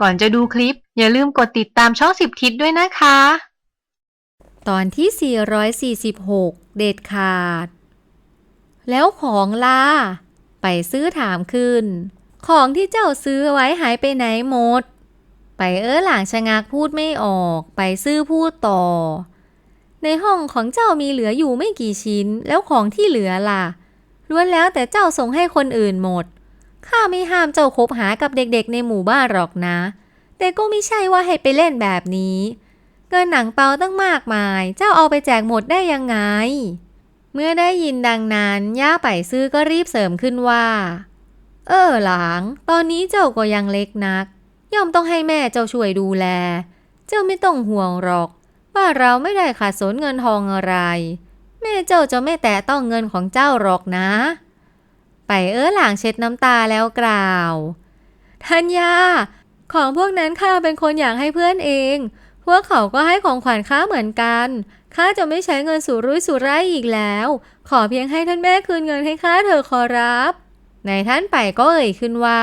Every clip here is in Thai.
ก่อนจะดูคลิป อย่าลืมกดติดตามช่องสิบทิศด้วยนะคะ ตอนที่ 446 เด็ดขาด แล้วของล่ะไปซื้อถามขึ้น ของที่เจ้าซื้อไว้หายไปไหนหมด ไปเออหลางชะงักพูดไม่ออก ไปซื้อพูดต่อ ในห้องของเจ้ามีเหลืออยู่ไม่กี่ชิ้น แล้วของที่เหลือล่ะล้วนแล้วแต่เจ้าส่งให้คนอื่นหมด ข้าไม่ห้ามเจ้าคบหากับเด็กๆในหมู่บ้านหรอกนะ แต่ก็ไม่ใช่ว่าให้ไปเล่นแบบนี้ เงินหนังเปาตั้งมากมาย เจ้าเอาไปแจกหมดได้ยังไง เมื่อได้ยินดังนั้นย่าไปซื้อก็รีบเสริมขึ้นว่า เออหลาง ตอนนี้เจ้าก็ยังเล็กนัก ย่อมต้องให้แม่เจ้าช่วยดูแล เจ้าไม่ต้องห่วงหรอก ว่าเราไม่ได้ขาดสนเงินทองอะไร แม่เจ้าจะไม่แตะต้องเงินของเจ้าหรอกนะ ไปเออหลางเช็ดน้ำตาแล้วกล่าว ทัญญา ของพวกนั้นข้าเป็นคนอยากให้เพื่อนเอง พวกเขาก็ให้ของขวัญข้าเหมือนกัน ข้าจะไม่ใช้เงินสุรุ่ยสุร่ายอีกแล้ว ขอเพียงให้ท่านแม่คืนเงินให้ข้าเถอะขอรับ ในท่านไปก็เอ่ยขึ้นว่า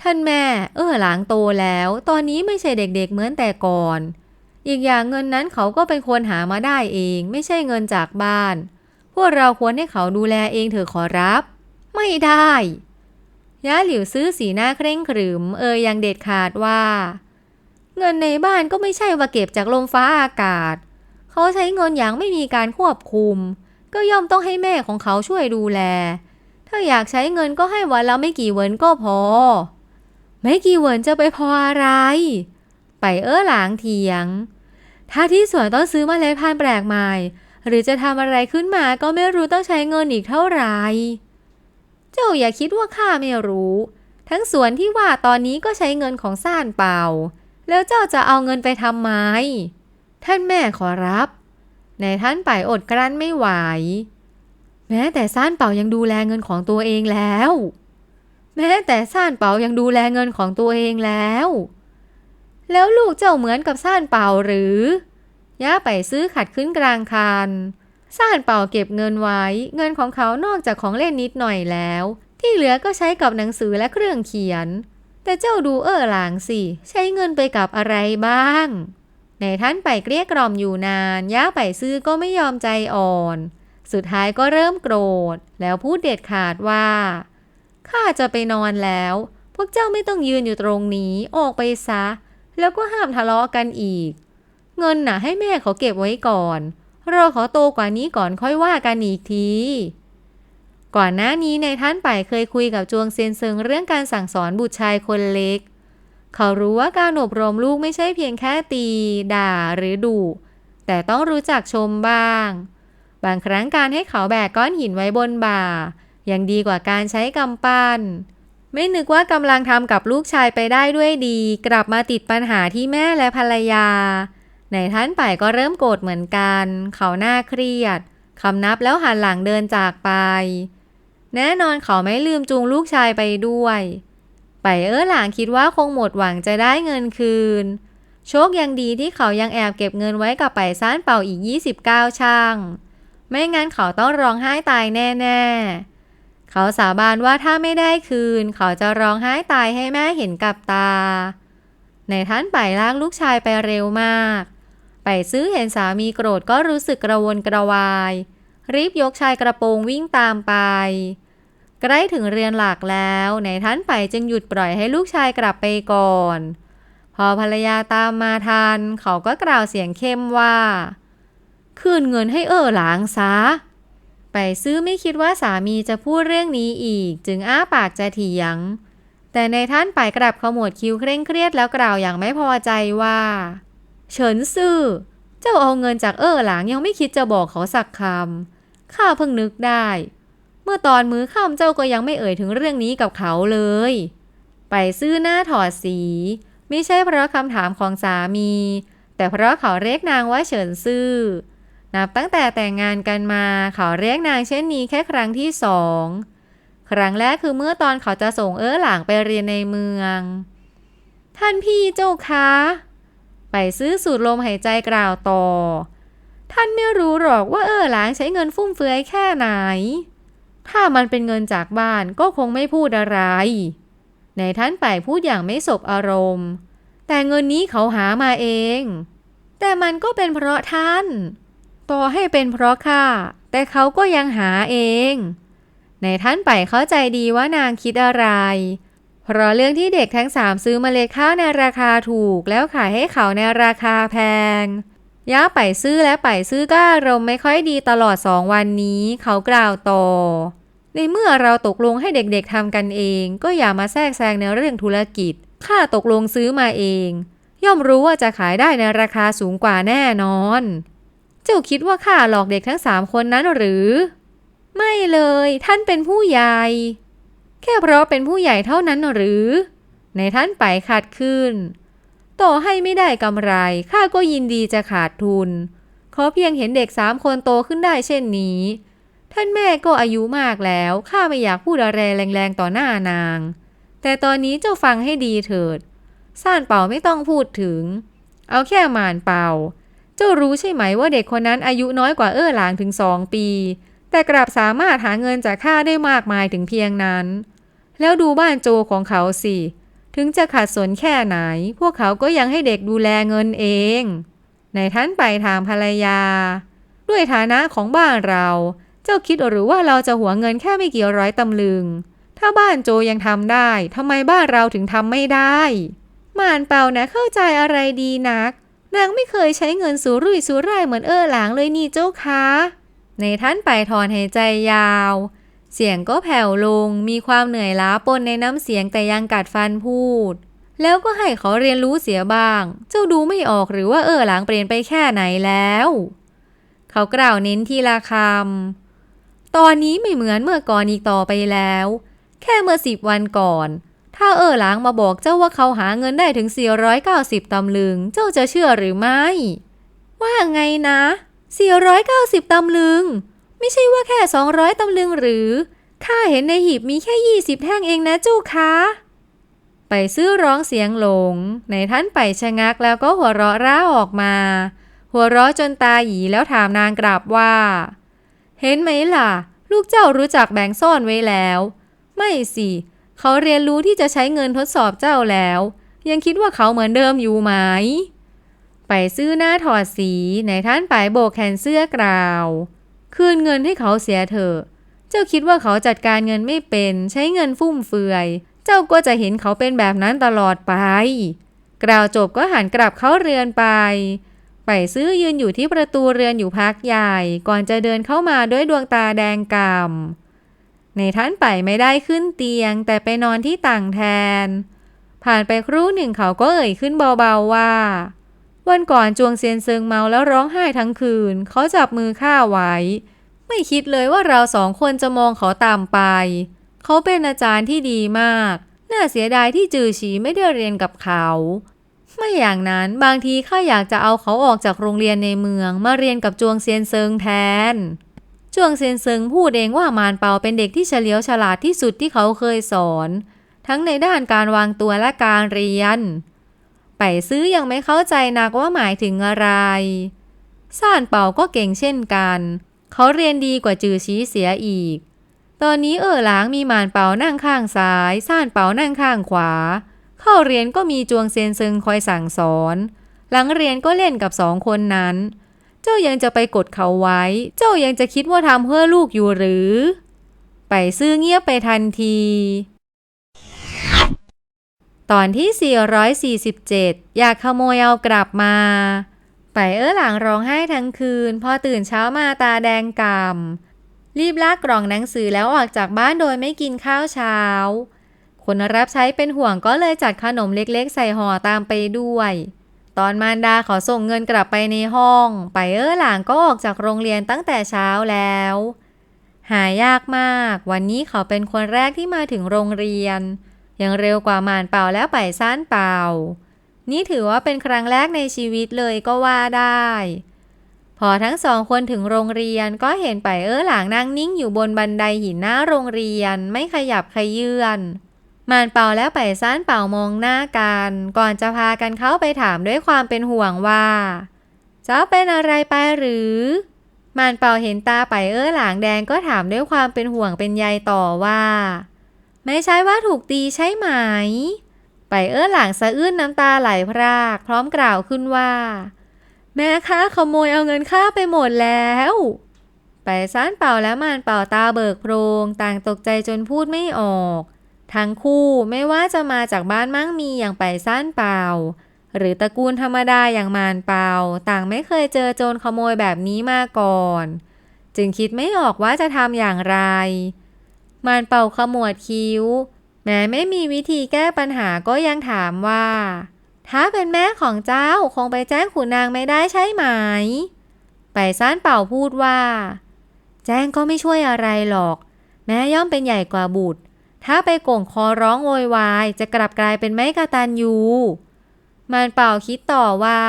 ท่านแม่ เออหลางโตแล้ว ตอนนี้ไม่ใช่เด็กๆเหมือนแต่ก่อน อีกอย่างเงินนั้นเขาก็เป็นคนหามาได้เอง ไม่ใช่เงินจากบ้าน พวกเราควรให้เขาดูแลเองเถอะขอรับ ไม่ได้ย่าหลิวซื้อสีหน้าเคร่งขรึม เอ่ยยังเด็ดขาดว่า เงินในบ้านก็ไม่ใช่ว่าเก็บจากลมฟ้าอากาศ เขาใช้เงินอย่างไม่มีการควบคุม ก็ย่อมต้องให้แม่ของเขาช่วยดูแล ถ้าอยากใช้เงินก็ให้วันละไม่กี่เวินก็พอ ไม่กี่เวินจะไปพออะไร ไปเอ้อหลางเถียง ถ้าที่สวนต้องซื้อมาเล็ดพันธุ์แปลกใหม่ หรือจะทำอะไรขึ้นมาก็ไม่รู้ต้องใช้เงินอีกเท่าไหร่ เจ้าอย่าคิดว่าข้าไม่รู้ ทั้งสวนที่ว่าตอนนี้ก็ใช้เงินของซ่านเป่า แล้วเจ้าจะเอาเงินไปทำไม ท่านแม่ขอรับ ในท่านไปอดกลั้นไม่ไหว แม้แต่ซ่านเป่ายังดูแลเงินของตัวเองแล้ว แม้แต่ซ่านเป่ายังดูแลเงินของตัวเองแล้ว แล้วลูกเจ้าเหมือนกับซ่านเป่าหรือย่าไปซื้อขัดขึ้นกลางคัน ซ่านเป่าเก็บเงินไว้ เงินของเขานอกจากของเล่นนิดหน่อยแล้ว ที่เหลือก็ใช้กับหนังสือและเครื่องเขียน แต่เจ้าดูเออหลางสิ ใช้เงินไปกับอะไรบ้าง ในท่านไปเกลี้ยกล่อมอยู่นานย่าไปซื้อก็ไม่ยอมใจอ่อน สุดท้ายก็เริ่มโกรธ แล้วพูดเด็ดขาดว่าข้าจะไปนอนแล้ว พวกเจ้าไม่ต้องยืนอยู่ตรงนี้ออกไปซะ แล้วก็ห้ามทะเลาะกันอีก เงินน่ะให้แม่เขาเก็บไว้ก่อน รอขาโตกว่านี้ก่อนค่อยว่ากันอีกที ก่อนหน้านี้ในท่านไปเคยคุยกับจวงเซียนเซิงเรื่องการสั่งสอนบุตรชายคนเล็ก เขารู้ว่าการอบรมลูกไม่ใช่เพียงแค่ตี ด่าหรือดุแต่ต้องรู้จักชมบ้าง บางครั้งการให้เขาแบกก้อนหินไว้บนบ่ายังดีกว่าการใช้กำปั้น ไม่นึกว่ากำลังทำกับลูกชายไปได้ด้วยดี กลับมาติดปัญหาที่แม่และภรรยา ในท่านไปก็เริ่มโกรธเหมือนกัน เขาหน้าเครียด คำนับแล้วหันหลังเดินจากไป แน่นอนเขาไม่ลืมจูงลูกชายไปด้วย ไปเออหลางคิดว่าคงหมดหวังจะได้เงินคืน โชคยังดีที่เขายังแอบเก็บเงินไว้กับไปซ่านเป่าอีก 29 ช่าง ไม่งั้นเขาต้องร้องไห้ตายแน่ๆ เขาสาบานว่าถ้าไม่ได้คืน เขาจะร้องไห้ตายให้แม่เห็นกับตา ในท่านไปลากลูกชายไปเร็วมาก ไปซื้อเห็นสามีโกรธก็รู้สึกกระวนกระวาย รีบยกชายกระโปรงวิ่งตามไป ใกล้ถึงเรือนหลักแล้วในท่านไปจึงหยุดปล่อยให้ลูกชายกลับไปก่อน พอภรรยาตามมาทันเขาก็กล่าวเสียงเข้มว่า คืนเงินให้เออหลางซะไปซื้อไม่คิดว่าสามีจะพูดเรื่องนี้อีก จึงอ้าปากจะเถียง แต่ในท่านไปกลับขมวดคิ้วเคร่งเครียดแล้วกล่าวอย่างไม่พอใจว่า เฉินซื่อ เจ้าเอาเงินจากเออหลางยังไม่คิดจะบอกเขาสักคำข้าเพิ่งนึกได้ เมื่อตอนมื้อค่ำเจ้าก็ยังไม่เอ่ยถึงเรื่องนี้กับเขาเลย ไปซื้อหน้าถอดสี ไม่ใช่เพราะคำถามของสามี แต่เพราะเขาเรียกนางว่าเฉินซื่อ นับตั้งแต่แต่งงานกันมาเขาเรียกนางเช่นนี้แค่ครั้งที่สองครั้งแรกคือเมื่อตอนเขาจะส่งเออหลางไปเรียนในเมือง ท่านพี่เจ้าคะ ไปซื้อสูดลมหายใจกล่าวต่อ ท่านไม่รู้หรอกว่าเออหลางใช้เงินฟุ่มเฟือยแค่ไหน ถ้ามันเป็นเงินจากบ้านก็คงไม่พูดอะไร ในท่านไปพูดอย่างไม่สบอารมณ์ แต่เงินนี้เขาหามาเอง แต่มันก็เป็นเพราะท่าน ต่อให้เป็นเพราะข้าแต่เขาก็ยังหาเอง ในท่านไปเข้าใจดีว่านางคิดอะไร เพราะเรื่องที่เด็กทั้งสามซื้อเมล็ดข้าวในราคาถูก แล้วขายให้เขาในราคาแพง ย่าไปซื้อและไปซื้อก็อารมณ์ไม่ค่อยดีตลอดสองวันนี้ เขากล่าวต่อ ในเมื่อเราตกลงให้เด็กๆทำกันเอง ก็อย่ามาแทรกแซงในเรื่องธุรกิจข้าตกลงซื้อมาเอง ย่อมรู้ว่าจะขายได้ในราคาสูงกว่าแน่นอน เจ้าคิดว่าข้าหลอกเด็กทั้งสามคนนั้นหรือ ไม่เลย ท่านเป็นผู้ใหญ่ แค่เพราะเป็นผู้ใหญ่เท่านั้นหรือ ในท่านไปขาดขึ้น ต่อให้ไม่ได้กำไร ข้าก็ยินดีจะขาดทุน ขอเพียงเห็นเด็กสามคนโตขึ้นได้เช่นนี้ ท่านแม่ก็อายุมากแล้ว ข้าไม่อยากพูดอะไรแรงๆต่อหน้านาง แต่ตอนนี้เจ้าฟังให้ดีเถิดซ่านเป่าไม่ต้องพูดถึง เอาแค่หมานเป่า เจ้ารู้ใช่ไหมว่าเด็กคนนั้นอายุน้อยกว่าเอ้อหลางถึงสองปี แต่กลับสามารถหาเงินจากข้าได้มากมายถึงเพียงนั้น แล้วดูบ้านโจของเขาสิ ถึงจะขัดสนแค่ไหน พวกเขาก็ยังให้เด็กดูแลเงินเอง ในท่านไปถามภรรยา ด้วยฐานะของบ้านเรา เจ้าคิดหรือว่าเราจะหัวเงินแค่ไม่กี่ร้อยตำลึง ถ้าบ้านโจยังทำได้ทำไมบ้านเราถึงทำไม่ได้ ม่านเป่านะเข้าใจอะไรดีนัก นางไม่เคยใช้เงินสูรุ่ยสูร่ายเหมือนเออหลางเลยนี่เจ้าคะ ในท่านไปถอนหายใจยาว เสียงก็แผ่วลง มีความเหนื่อยล้าปนในน้ำเสียงแต่ยังกัดฟันพูด แล้วก็ให้เขาเรียนรู้เสียบ้าง เจ้าดูไม่ออกหรือว่าเออหลางเปลี่ยนไปแค่ไหนแล้ว เขากล่าวเน้นทีละคำ ตอนนี้ไม่เหมือนเมื่อก่อนอีกต่อไปแล้ว แค่เมื่อสิบวันก่อน ถ้าเออหลางมาบอกเจ้าว่าเขาหาเงินได้ถึง 490ตำลึง เจ้าจะเชื่อหรือไม่ ว่าไงนะ 490 ตำลึง ไม่ใช่ว่าแค่ 200 ตำลึงหรือ ข้าเห็นในหีบมีแค่ 20 แท่งเองนะเจ้คะไปซื้อร้องเสียงหลง ในท่านไปชะงักแล้วก็หัวเราะร่าออกมา หัวเราะจนตาหยีแล้วถามนางกราบว่า เห็นไหมล่ะ ลูกเจ้ารู้จักแบ่งซ่อนไว้แล้ว ไม่สิ เขาเรียนรู้ที่จะใช้เงินทดสอบเจ้าแล้ว ยังคิดว่าเขาเหมือนเดิมอยู่ไหม ไปซื้อหน้าถอดสีในท่านไปโบกแขนเสื้อกล่าว คืนเงินให้เขาเสียเถอะ เจ้าคิดว่าเขาจัดการเงินไม่เป็นใช้เงินฟุ่มเฟือย เจ้าก็จะเห็นเขาเป็นแบบนั้นตลอดไป กล่าวจบก็หันกลับเข้าเรือนไป ไปซื้อยืนอยู่ที่ประตูเรือนอยู่พักใหญ่ ก่อนจะเดินเข้ามาด้วยดวงตาแดงกำ่ำในท่านไปไม่ได้ขึ้นเตียง แต่ไปนอนที่ต่างแทน ผ่านไปครู่หนึ่งเขาก็เอ่ยขึ้นเบาๆว่า วันก่อนจวงเซียนเซิงเมาแล้วร้องไห้ทั้งคืน เขาจับมือข้าไว้ ไม่คิดเลยว่าเราสองคนจะมองเขาตามไป เขาเป็นอาจารย์ที่ดีมาก น่าเสียดายที่จือฉีไม่ได้เรียนกับเขา ไม่อย่างนั้นบางทีข้าอยากจะเอาเขาออกจากโรงเรียนในเมืองมาเรียนกับจวงเซียนเซิงแทน จวงเซียนเซิงพูดเองว่ามานเปาเป็นเด็กที่เฉลียวฉลาดที่สุดที่เขาเคยสอน ทั้งในด้านการวางตัวและการเรียน ไปซื้อยังไม่เข้าใจนักว่าหมายถึงอะไรซ่านเป่าก็เก่งเช่นกัน เขาเรียนดีกว่าจือชี้เสียอีก ตอนนี้เออหลางมีหมานเป่านั่งข้างซ้ายซ่านเป่านั่งข้างขวา เข้าเรียนก็มีจวงเซียนซึงคอยสั่งสอน หลังเรียนก็เล่นกับสองคนนั้น เจ้ายังจะไปกดเขาไว้ เจ้ายังจะคิดว่าทำเพื่อลูกอยู่หรือ ไปซื้อเงียบไปทันที ตอนที่ 447 อยากขโมยเอากลับมา ไปเออหลังร้องไห้ทั้งคืน พอตื่นเช้ามาตาแดงกำ่ำรีบลากกล่องหนังสือแล้วออกจากบ้านโดยไม่กินข้าวเช้า คนรับใช้เป็นห่วงก็เลยจัดขนมเล็กๆ ใส่ห่อตามไปด้วย ตอนมารดาขอส่งเงินกลับไปในห้อง ไปเออหลางก็ออกจากโรงเรียนตั้งแต่เช้าแล้ว หายากมาก วันนี้เขาเป็นคนแรกที่มาถึงโรงเรียน ยังเร็วกว่าหมานเป่าแล้วไปซ่านเป่า นี่ถือว่าเป็นครั้งแรกในชีวิตเลยก็ว่าได้ พอทั้งสองคนถึงโรงเรียนก็เห็นไปเออหลางนั่งนิ่งอยู่บนบันไดหินหน้าโรงเรียนไม่ขยับขยื่นมานเป่าแล้วไปซ่านเป่ามองหน้ากัน ก่อนจะพากันเข้าไปถามด้วยความเป็นห่วงว่า เจ้าเป็นอะไรไปหรือมานเป่าเห็นตาไปเออหลางแดงก็ถามด้วยความเป็นห่วงเป็นใยต่อว่า ไม่ใช่ว่าถูกตีใช่ไหม ไปเอื้อหลังสะอื้นน้ำตาไหลพราก พร้อมกล่าวขึ้นว่า แม่ค้าขโมยเอาเงินข้าไปหมดแล้ว ไปซ่านเป่าและมานเป่าตาเบิกโพรงต่างตกใจจนพูดไม่ออก ทั้งคู่ไม่ว่าจะมาจากบ้านมั่งมีอย่างไปซ่านเป่า หรือตระกูลธรรมดาอย่างมานเป่า ต่างไม่เคยเจอโจรขโมยแบบนี้มาก่อน จึงคิดไม่ออกว่าจะทำอย่างไร มานเป่าขมวดคิ้ว แม้ไม่มีวิธีแก้ปัญหาก็ยังถามว่า ถ้าเป็นแม่ของเจ้าคงไปแจ้งขุนนางไม่ได้ใช่ไหม ไปซ่านเป่าพูดว่า แจ้งก็ไม่ช่วยอะไรหรอก แม่ย่อมเป็นใหญ่กว่าบุตร ถ้าไปโก่งคอร้องโวยวายจะกลับกลายเป็นไม่กระตันยูมานเป่าคิดต่อว่า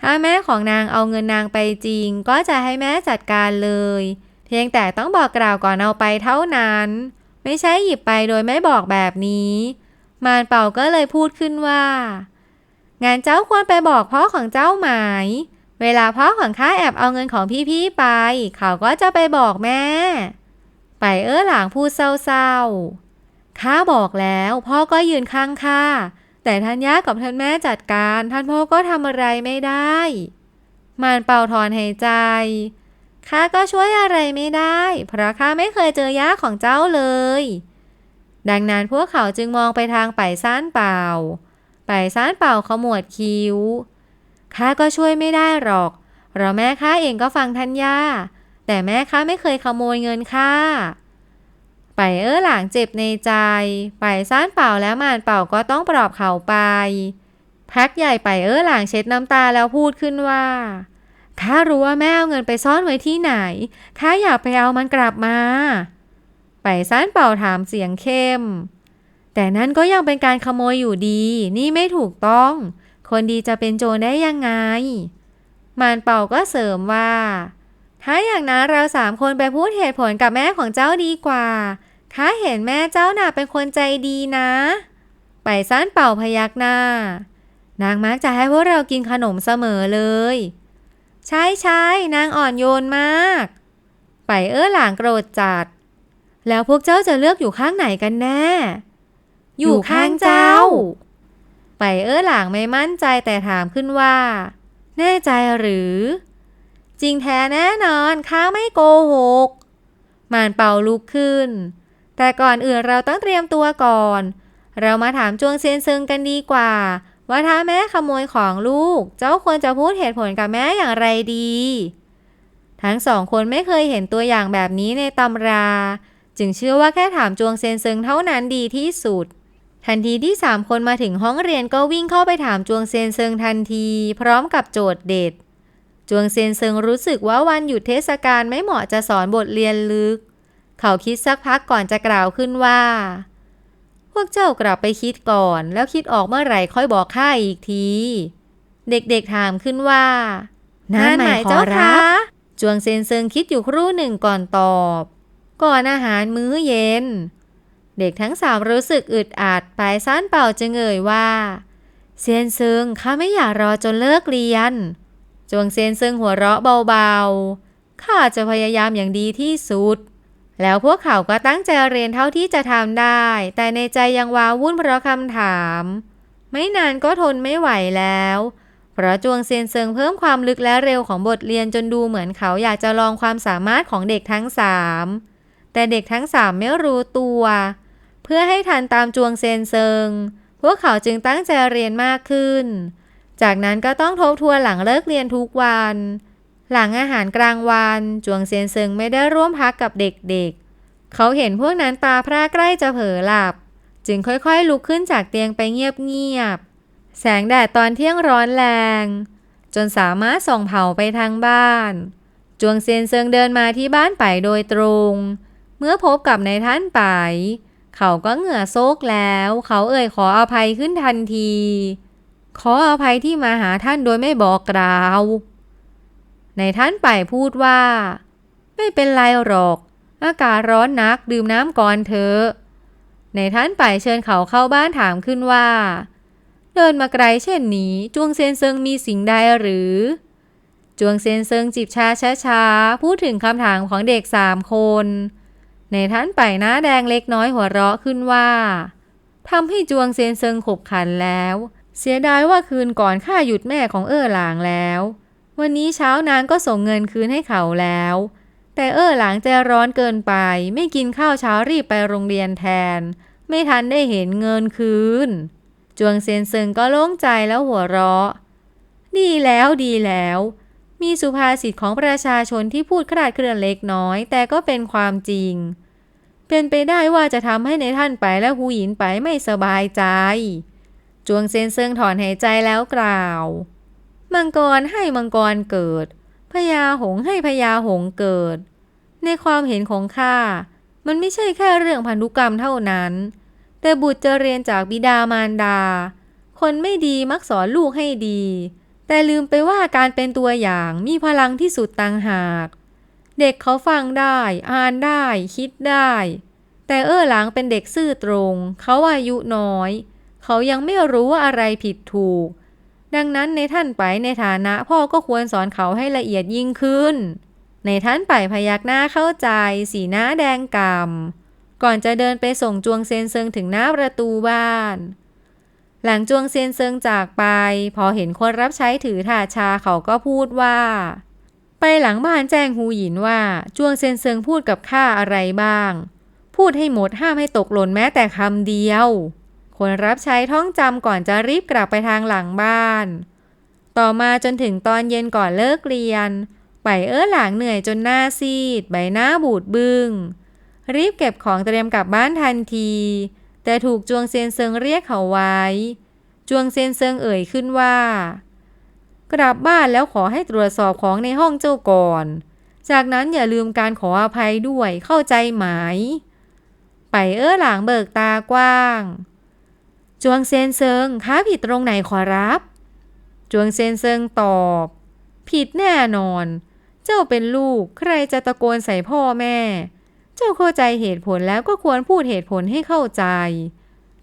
ถ้าแม่ของนางเอาเงินนางไปจริง ก็จะให้แม่จัดการเลย เพียงแต่ต้องบอกกล่าวก่อนเอาไปเท่านั้น ไม่ใช่หยิบไปโดยไม่บอกแบบนี้ มานเป่าก็เลยพูดขึ้นว่า งานเจ้าควรไปบอกพ่อของเจ้าไหมเวลาพ่อของข้าแอบเอาเงินของพี่ๆไป เขาก็จะไปบอกแม่ ไปเอ้อหลางพูดเศร้าๆข้าบอกแล้วพ่อก็ยืนข้างข้าแต่ท่านย่ากับท่านแม่จัดการ ท่านพ่อก็ทำอะไรไม่ได้ มานเป่าถอนหายใจ ข้าก็ช่วยอะไรไม่ได้ เพราะข้าไม่เคยเจอย่าของเจ้าเลย ดังนั้นพวกเขาจึงมองไปทางไปซ่านเป่า ไปซ่านเป่าขมวดคิ้ว ข้าก็ช่วยไม่ได้หรอก เราแม่ข้าเองก็ฟังท่านย่า แต่แม่ข้าไม่เคยขโมยเงินข้า ไปเอ้อหลางเจ็บในใจ ไปซ่านเป่าแล้วมานเป่าก็ต้องปลอบเขาไป พักใหญ่ไปเอ้อหลางเช็ดน้ำตาแล้วพูดขึ้นว่า ข้ารู้ว่าแม่เอาเงินไปซ่อนไว้ที่ไหน ข้าอยากไปเอามันกลับมา ไปซ่านเป่าถามเสียงเข้ม แต่นั่นก็ยังเป็นการขโมยอยู่ดี นี่ไม่ถูกต้อง คนดีจะเป็นโจรได้ยังไง มานเป่าก็เสริมว่า ถ้าอย่างนั้นเราสามคนไปพูดเหตุผลกับแม่ของเจ้าดีกว่า ข้าเห็นแม่เจ้าน่ะเป็นคนใจดีนะ ไปซ่านเป่าพยักหน้า นางมักจะให้พวกเรากินขนมเสมอเลย ใช่ใช่นางอ่อนโยนมาก ไปเอ้อหลางโกรธจัด แล้วพวกเจ้าจะเลือกอยู่ข้างไหนกันแน่ อยู่ข้างเจ้า ไปเอ้อหลางไม่มั่นใจแต่ถามขึ้นว่า แน่ใจหรือ จริงแท้แน่นอนข้าไม่โกหก มานเป่าลุกขึ้น แต่ก่อนอื่นเราต้องเตรียมตัวก่อน เรามาถามจวงเซียนซึงกันดีกว่า ว่าถ้าแม่ขโมยของลูก เจ้าควรจะพูดเหตุผลกับแม่อย่างไรดี ทั้งสองคนไม่เคยเห็นตัวอย่างแบบนี้ในตำรา จึงเชื่อว่าแค่ถามจวงเซนซึงเท่านั้นดีที่สุด ทันทีที่สามคนมาถึงห้องเรียนก็วิ่งเข้าไปถามจวงเซนเซิงทันที พร้อมกับโจทย์เด็ด จวงเซนเซิงรู้สึกว่าวันหยุดเทศกาลไม่เหมาะจะสอนบทเรียนลึก เขาคิดสักพักก่อนจะกล่าวขึ้นว่า พวกเจ้ากลับไปคิดก่อน แล้วคิดออกเมื่อไหร่ค่อยบอกข้าอีกที เด็กๆถามขึ้นว่านั่นหมายเจ้าคะจวงเซียนเซิงคิดอยู่ครู่หนึ่งก่อนตอบ ก่อนอาหารมื้อเย็น เด็กทั้งสามรู้สึกอึดอัดปลายซ่านเป่าจึงเอ่ยว่า เซียนซึงข้าไม่อยากรอจนเลิกเรียน จวงเซียนซึงหัวเราะเบาๆข้าจะพยายามอย่างดีที่สุด แล้วพวกเขาก็ตั้งใจเรียนเท่าที่จะทำได้ แต่ในใจยังว้าวุ่นเพราะคำถาม ไม่นานก็ทนไม่ไหวแล้ว เพราะจวงเซียนเซิงเพิ่มความลึกและเร็วของบทเรียนจนดูเหมือนเขาอยากจะลองความสามารถของเด็กทั้งสามแต่เด็กทั้งสามไม่รู้ตัว เพื่อให้ทันตามจวงเซียนเซิง พวกเขาจึงตั้งใจเรียนมากขึ้น จากนั้นก็ต้องทบทวนหลังเลิกเรียนทุกวัน หลังอาหารกลางวันจวงเซียนเซิงไม่ได้ร่วมพักกับเด็กๆ เขาเห็นพวกนั้นตาพร่าใกล้จะเผลอหลับ จึงค่อยๆ ลุกขึ้นจากเตียงไปเงียบๆ แสงแดดตอนเที่ยงร้อนแรง จนสามารถส่องเผาไปทางบ้าน จวงเซียนเซิงเดินมาที่บ้านไปโดยตรง เมื่อพบกับนายท่านไป เขาก็เหงื่อโซกแล้ว เขาเอ่ยขออภัยขึ้นทันที ขออภัยที่มาหาท่านโดยไม่บอกกล่าว ในท่านไปพูดว่า ไม่เป็นไรหรอก อากาศร้อนนักดื่มน้ำก่อนเถอะในท่านไปเชิญเขาเข้าบ้านถามขึ้นว่า เดินมาไกลเช่นนี้จวงเซนเซิงมีสิ่งใดหรือ จวงเซนเซิงจิบชาช้าๆพูดถึงคำถามของเด็กสามคน ในท่านไปหน้าแดงเล็กน้อยหัวเราะขึ้นว่าทำให้จวงเซนเซิงขบขันแล้ว เสียดายว่าคืนก่อนข้าหยุดแม่ของเอ้อหลางแล้ว วันนี้เช้านางก็ส่งเงินคืนให้เขาแล้ว แต่เออหลางใจร้อนเกินไป ไม่กินข้าวเช้ารีบไปโรงเรียนแทน ไม่ทันได้เห็นเงินคืน จวงเซียนเซิงก็โล่งใจแล้วหัวเราะ ดีแล้วดีแล้ว มีสุภาษิตของประชาชนที่พูดคลาดเคลื่อนเล็กน้อย แต่ก็เป็นความจริง เป็นไปได้ว่าจะทำให้ในท่านไปและหูหยินไปไม่สบายใจ จวงเซนเซิงถอนหายใจแล้วกล่าว มังกรให้มังกรเกิดพญาหงให้พญาหงเกิด ในความเห็นของข้ามันไม่ใช่แค่เรื่องพันธุกรรมเท่านั้น แต่บุตรจะเรียนจากบิดามารดา คนไม่ดีมักสอนลูกให้ดี แต่ลืมไปว่าการเป็นตัวอย่างมีพลังที่สุดต่างหาก เด็กเขาฟังได้ อ่านได้ คิดได้ แต่เออหลังเป็นเด็กซื่อตรง เขาอายุน้อย เขายังไม่รู้ว่าอะไรผิดถูก ดังนั้นในท่านไปในฐานะพ่อก็ควรสอนเขาให้ละเอียดยิ่งขึ้น ในท่านไปพยักหน้าเข้าใจ สีหน้าแดงกำ่ำก่อนจะเดินไปส่งจวงเซนเซิงถึงหน้าประตูบ้าน หลังจวงเซนเซิงจากไป พอเห็นคนรับใช้ถือถาชาเขาก็พูดว่า ไปหลังบ้านแจ้งฮูหยินว่าจวงเซนเซิงพูดกับข้าอะไรบ้าง พูดให้หมดห้ามให้ตกหล่นแม้แต่คำเดียว คนรับใช้ท่องจำก่อนจะรีบกลับไปทางหลังบ้าน ต่อมาจนถึงตอนเย็นก่อนเลิกเรียนไปเอ้อหลางเหนื่อยจนหน้าซีด ใบหน้าบูดบึง้งรีบเก็บของเตรียมกลับบ้านทันที แต่ถูกจวงเซียนเซิงเรียกเขาไว้ จวงเซียนเซิงเอ่ยขึ้นว่า กลับบ้านแล้วขอให้ตรวจสอบของในห้องเจ้าก่อน จากนั้นอย่าลืมการขออภัยด้วยเข้าใจไหม ไปเอ้อหลางเบิกตากว้าง จวงเซนเซิงค้าผิดตรงไหนขอรับ จวงเซนเซิงตอบ ผิดแน่นอน เจ้าเป็นลูกใครจะตะโกนใส่พ่อแม่ เจ้าเข้าใจเหตุผลแล้วก็ควรพูดเหตุผลให้เข้าใจ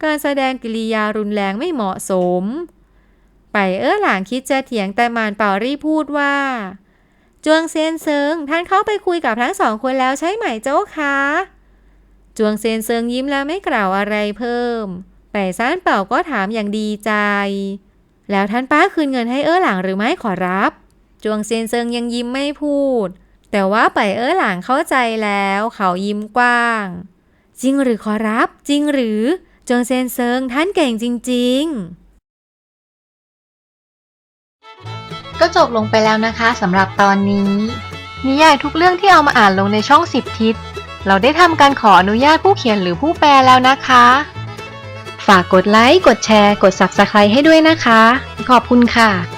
การแสดงกิริยารุนแรงไม่เหมาะสม ไปเออหลางคิดจะเถียงแต่มานเป่ารีพูดว่า จวงเซนเซิงท่านเข้าไปคุยกับทั้งสองคนแล้วใช่ไหมเจ้าคะจวงเซนเซิงยิ้มแล้วไม่กล่าวอะไรเพิ่ม ไปซ่านเป่าก็ถามอย่างดีใจ แล้วท่านป้าคืนเงินให้เออหลางหรือไม่ขอรับ จวงเซียนเซิงยังยิ้มไม่พูด แต่ว่าไปเออหลางเข้าใจแล้ว เขายิ้มกว้าง จริงหรือขอรับ จริงหรือ จวงเซียนเซิงท่านเก่งจริง ๆก็จบลงไปแล้วนะคะสำหรับตอนนี้ นิยายทุกเรื่องที่เอามาอ่านลงในช่อง10ทิศ เราได้ทำการขออนุญาตผู้เขียนหรือผู้แปลแล้วนะคะ ฝากกดไลค์ กดแชร์ กด Subscribe ให้ด้วยนะคะ ขอบคุณค่ะ